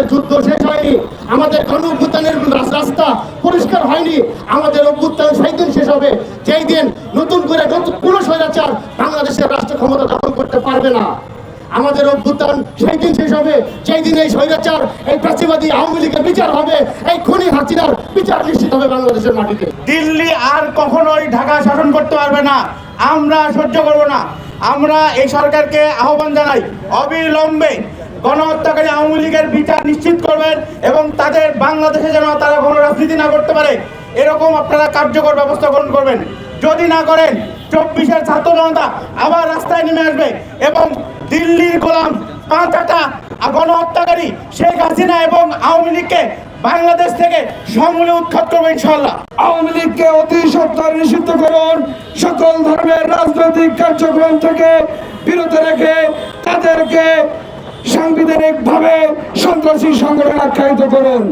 আমাদের যুদ্ধ শেষ হয়নি। আমাদের গণ অভ্যুত্থানের রাস্তা পরিষ্কার হয়নি। আমাদের অভ্যুত্থান সেই দিন শেষ হবে। যেই দিন নতুন করে নতুন কোনো স্বৈরাচার বাংলাদেশের রাষ্ট্র ক্ষমতা দখল করতে পারবে না। আমাদের অভ্যুত্থান সেই দিন শেষ হবে। সেই দিন এই স্বৈরাচার, এই প্রাচীবাদী আওয়ামী লীগের বিচার হবে, এই খনি হাসিনার বিচার নিশ্চিত হবে বাংলাদেশের মাটিতে। দিল্লি আর কখনোই ঢাকা শাসন করতে পারবে না। আমরা সহ্য করব না। আমরা এই সরকারকে আহ্বান জানাই অবিলম্বে। গণহত্যাকারী আওয়ামী লীগের বিচার নিশ্চিত করবেন এবং তাদের বাংলাদেশে যেন তারা কোনো রাজনীতি না করতে পারে, এরকম আপনারা কার্যকর ব্যবস্থা গ্রহণ করবেন। যদি না করেন, চব্বিশের ছাত্র জনতা আবার রাস্তায় নেমে আসবে এবং দিল্লির গোলাম পাঁচ আটা গণহত্যাকারী শেখ হাসিনা এবং আওয়ামী লীগকে বাংলাদেশ থেকে সমূলে উৎখাত করবে ইনশাল্লাহ আওয়ামী লীগকে অতি সত্তর নিষিদ্ধ করুন, সকল ধর্মের রাজনৈতিক কার্যক্রম থেকে বিরত রেখে তাদেরকে ভাবে সন্ত্রাসী সংগঠন আখ্যায়িত করুন।